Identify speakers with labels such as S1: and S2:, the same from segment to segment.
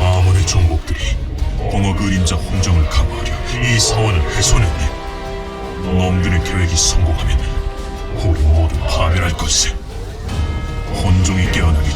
S1: 아몬의 종복들이 공허 그림자 홍정을 강화하려 이 사원을 훼손했네. 놈들의 계획이 성공하면 우리 모두 파멸할 것이세. 혼종이 깨어나기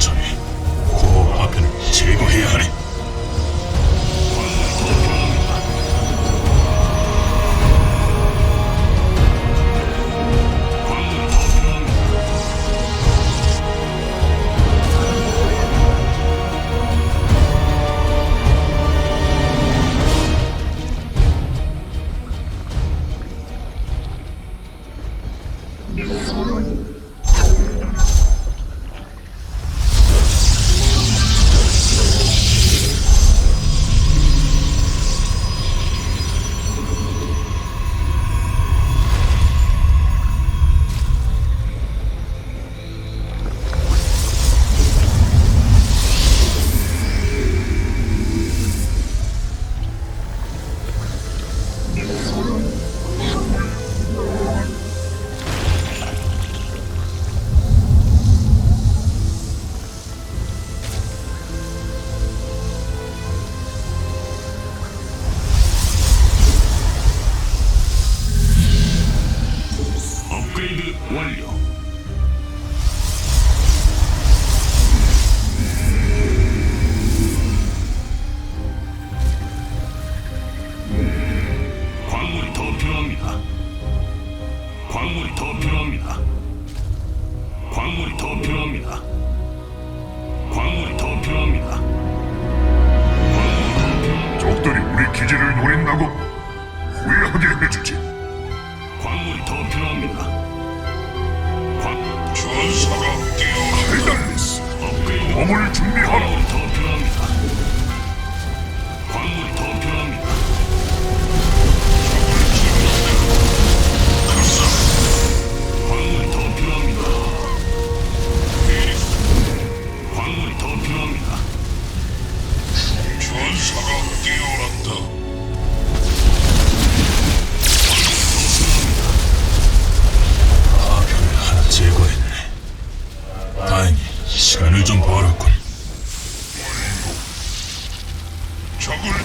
S2: 완료. 광물이 더 필요합니다. 광물이 더 필요합니다. 광물이 더 필요합니다. 광물이 더 필요합니다. 광물이 더 필요합니다.
S3: 적들이 우리 기지를 노린다고 후회하게 해주지.
S2: 광물이 더 필요합니다. 광
S3: 전사가 깨어 헤달리스. 몸을 준비하라.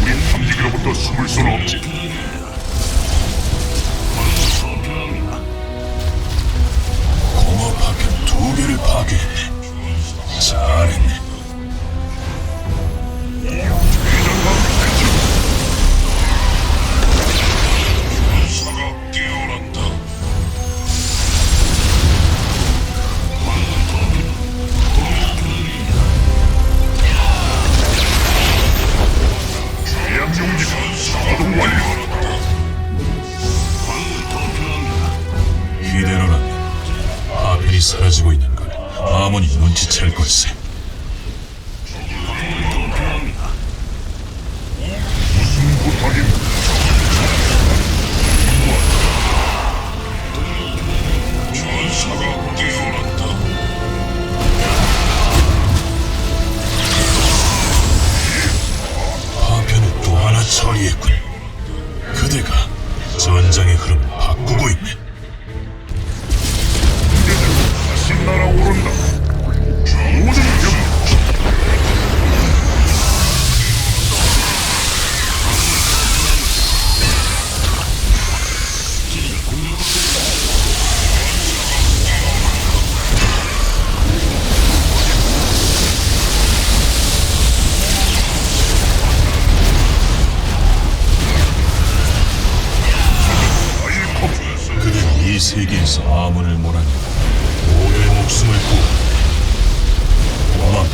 S3: 우린 탐지기로부터 숨을 수는 없지.
S1: 사라지고 있는 걸 아몬이 눈치챌 걸세. 파편을 또 하나 처리했군. 그대가 전장의 흐름을 바꾸고 있네. 세계에서 암을 몰아내고 모두의 목숨을 구하라. 왕,